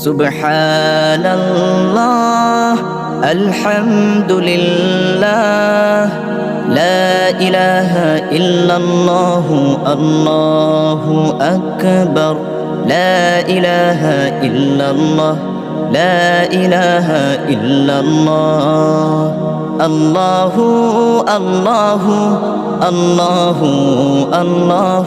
سبحان الله الحمد لله لا إله إلا الله الله أكبر لا إله إلا الله لا إله إلا الله الله الله الله الله, الله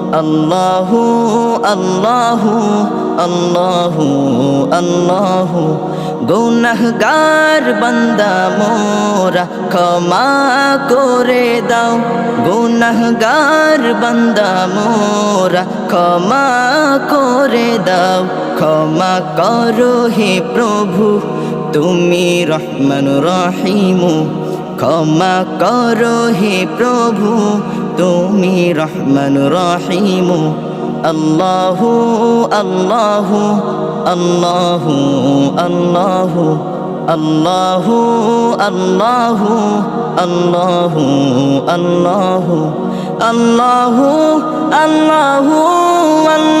আল্লাহু আল্লাহু আল্লাহু আল্লাহু। গুনাহগার বান্দা মোরা ক্ষমা করে দাও। গুনাহগার বান্দা মোরা ক্ষমা করে দাও। ক্ষমা করো হে প্রভু, তুমি রহমান রহিমু। ক্ষমা করো হে প্রভু তুমি রহমান রহিমু আল্লাহু আল্লাহু আল্লাহু আল্লাহু আল্লাহু আল্লাহু আল্লাহু আল্লাহু আল্লাহু আল্লাহু আল্লাহু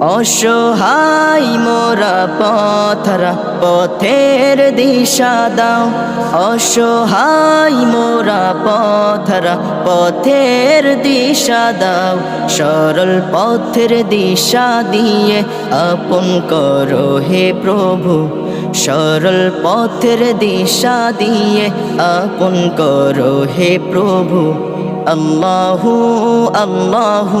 অসহায় মোরা পথরা, পথের দিশা দাও। অসহায় মোরা পথরা, পথের দিশা দাও। সরল পথের দিশা দিয়ে আপন করো হে প্রভু। সরল পথের দিশা দিয়ে আপন করো হে প্রভু। আল্লাহু আল্লাহু